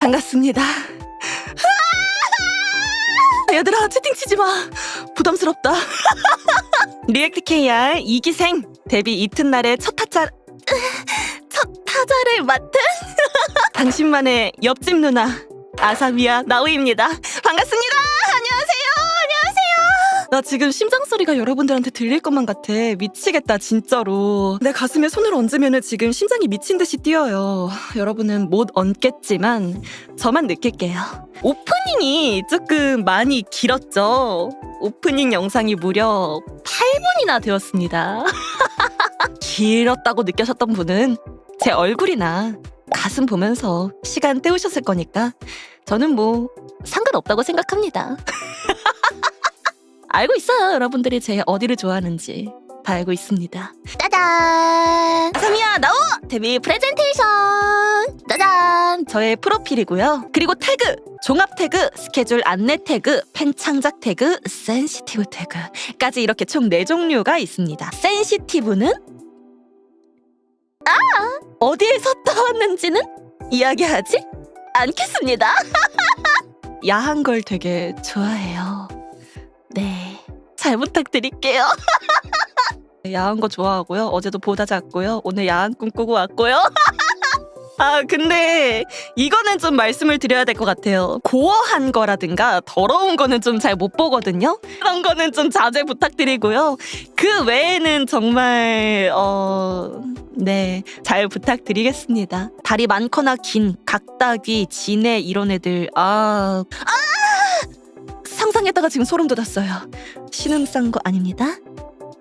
반갑습니다. 얘들아 채팅 치지 마. 부담스럽다. 리액트 KR 이기생 데뷔 이튿날에 첫 타짜 첫 타자를 맡은 당신만의 옆집 누나 아사미야 나우입니다. 반갑습니다. 안녕하세요. 나 지금 심장 소리가 여러분들한테 들릴 것만 같아. 미치겠다 진짜로. 내 가슴에 손을 얹으면 지금 심장이 미친 듯이 뛰어요. 여러분은 못 얹겠지만 저만 느낄게요. 오프닝이 조금 많이 길었죠. 오프닝 영상이 무려 8분이나 되었습니다. 길었다고 느끼셨던 분은 제 얼굴이나 가슴 보면서 시간 때우셨을 거니까 저는 뭐 상관없다고 생각합니다. 알고 있어요, 여러분들이 제 어디를 좋아하는지. 다 알고 있습니다. 짜잔! 아사미야, 나오! 데뷔 프레젠테이션! 짜잔! 저의 프로필이고요. 그리고 태그! 종합 태그, 스케줄 안내 태그, 팬 창작 태그, 센시티브 태그까지 이렇게 총 4종류가 있습니다. 센시티브는 아! 어디에서 떠왔는지는 이야기하지 않겠습니다. 야한 걸 되게 좋아해요. 네. 잘 부탁드릴게요. 야한 거 좋아하고요. 어제도 보다 잤고요. 오늘 야한 꿈 꾸고 왔고요. 아, 근데 이거는 좀 말씀을 드려야 될 것 같아요. 고어한 거라든가 더러운 거는 좀 잘 못 보거든요. 그런 거는 좀 자제 부탁드리고요. 그 외에는 정말 어 네, 잘 부탁드리겠습니다. 다리 많거나 긴 각다귀, 진해 이런 애들 아 아! 상상했다가 지금 소름 돋았어요. 신음 싼 거 아닙니다.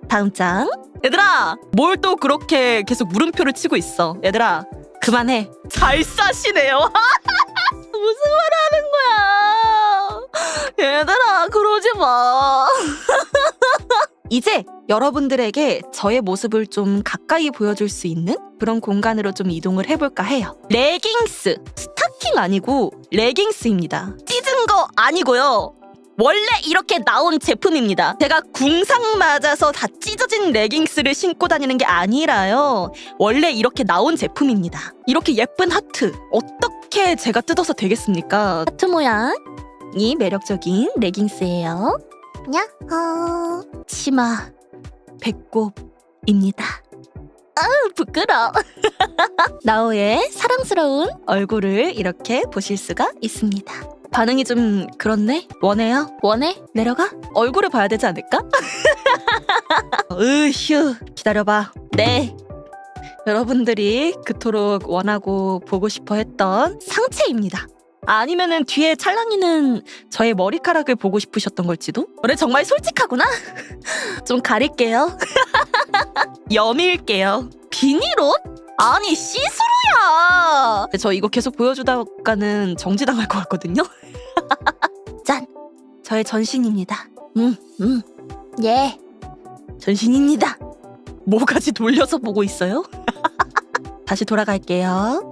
다음 장. 얘들아, 뭘 또 그렇게 계속 물음표를 치고 있어. 얘들아, 그만해. 잘 싸시네요. 무슨 말 하는 거야? 얘들아, 그러지 마. 이제 여러분들에게 저의 모습을 좀 가까이 보여줄 수 있는 그런 공간으로 좀 이동을 해볼까 해요. 레깅스, 스타킹 아니고 레깅스입니다. 찢은 거 아니고요. 원래 이렇게 나온 제품입니다. 제가 궁상 맞아서 다 찢어진 레깅스를 신고 다니는 게 아니라요. 원래 이렇게 나온 제품입니다. 이렇게 예쁜 하트. 어떻게 제가 뜯어서 되겠습니까? 하트 모양 이 매력적인 레깅스예요. 야호. 치마, 배꼽입니다. 아, 부끄러. 나오의 사랑스러운 얼굴을 이렇게 보실 수가 있습니다. 반응이 좀 그렇네? 원해요? 원해? 내려가? 얼굴을 봐야 되지 않을까? 으휴 기다려봐 네 여러분들이 그토록 원하고 보고 싶어 했던 상체입니다 아니면은 뒤에 찰랑이는 저의 머리카락을 보고 싶으셨던 걸지도? 그래 정말 솔직하구나 좀 가릴게요 여밀게요 비닐옷? 아니 시스루야! 저 이거 계속 보여주다가는 정지당할 것 같거든요? 짠. 저의 전신입니다. 음, 음. 예. 전신입니다. 뭐까지 돌려서 보고 있어요? 다시 돌아갈게요